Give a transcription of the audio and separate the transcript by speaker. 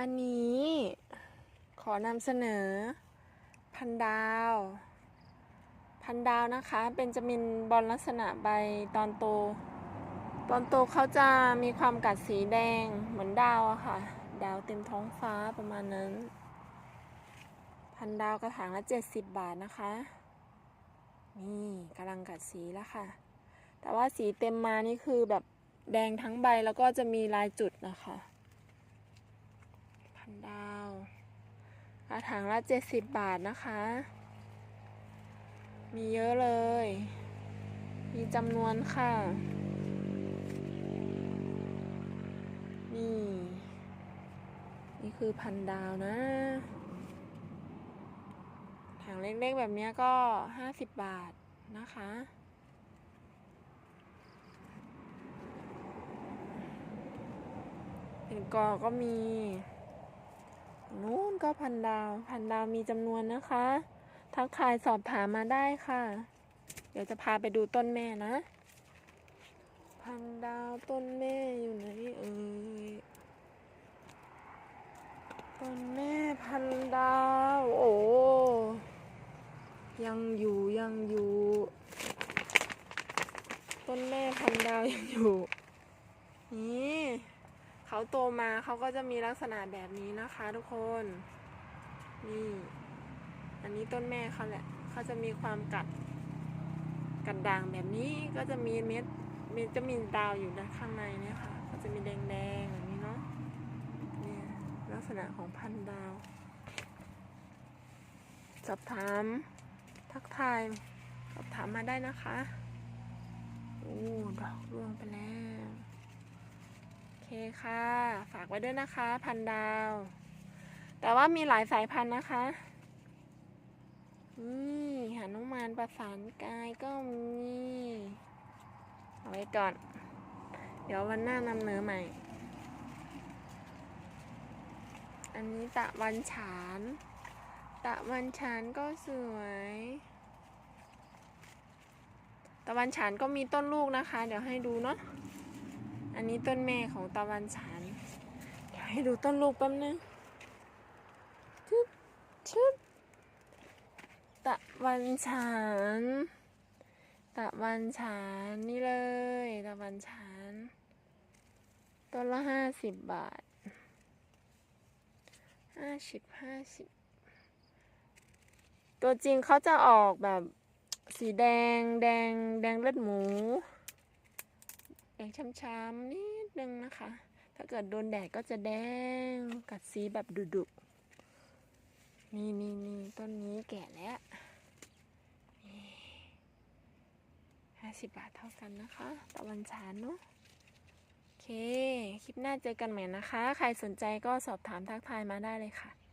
Speaker 1: วันนี้ขอนำเสนอ พันดาว พันดาวนะคะเป็นจะมีบอลลักษณะใบตอนโต ตอนโตเขาจะมีความกัดสีแดงเหมือนดาวอะค่ะ ดาวเต็มท้องฟ้าประมาณนั้น พันดาวกระถางละ 70 บาทนะคะ นี่กำลังกัดสีแล้วค่ะ แต่ว่าสีเต็มมานี่คือแบบแดงทั้งใบแล้วก็จะมีลายจุดนะคะ พันดาวกระถางละ70บาทนะคะ มีเยอะเลย มีจำนวนค่ะ นี่ นี่คือพันดาวนะถังเล็กๆแบบนี้ก็50บาทนะคะเป็นกอก็มี นู้นก็พันดาวพันดาวมีจำนวนนะคะ ทักทายสอบถามมาได้ค่ะ เดี๋ยวจะพาไปดูต้นแม่นะ พันดาวต้นแม่อยู่ไหนเอ่ยต้นแม่พันดาว โอ้ยังอยู่ยังอยู่ ต้นแม่พันดาวยังอยู่นี่ เขาโตมาเขาก็จะมีลักษณะแบบนี้นะคะ ทุกคน นี่ อันนี้ต้นแม่เขาแหละ เขาจะมีความกัด กัดด่างแบบนี้ก็จะมีเม็ดเม็ดจะมีดาวอยู่ด้านข้างในเนี่ยค่ะ ก็จะมีแดงๆแบบนี้เนาะเนี่ยลักษณะของพันดาว สอบถาม ทักทาย สอบถามมาได้นะคะ โอ้ ดอกร่วงไปแล้ว เคค่ะ ฝากไว้ด้วยนะคะ พันดาว แต่ว่ามีหลายสายพันธุ์นะคะนี่หานุมานประสานกายก็มีเอาไว้ก่อน เดี๋ยววันหน้านำเนื้อใหม่ อันนี้ตะวันฉาน ตะวันฉานก็สวย ตะวันฉานก็มีต้นลูกนะคะ เดี๋ยวให้ดูเนาะ อันนี้ต้นแม่ของตะวันฉานเดี๋ยวให้ดูต้นลูกแป๊บนึงชึบชึบตะวันฉานตะวันฉานนี่เลย ตะวันฉานต้นละห้าสิบบาทห้าสิบห้าสิบตัวจริงเขาจะออกแบบสีแดงแดงแดงเลือดหมู งช้ำๆนิดนึงนะคะ ถ้าเกิดโดนแดดก็จะแดงกัดสีแบบดุๆนี่นี่นี่ต้นนี้แก่แล้วห้าสิบบาทเท่ากันนะคะตะวันฉานเนาะโอเค คลิปหน้าเจอกันใหม่นะคะ ใครสนใจก็สอบถามทักทายมาได้เลยค่ะ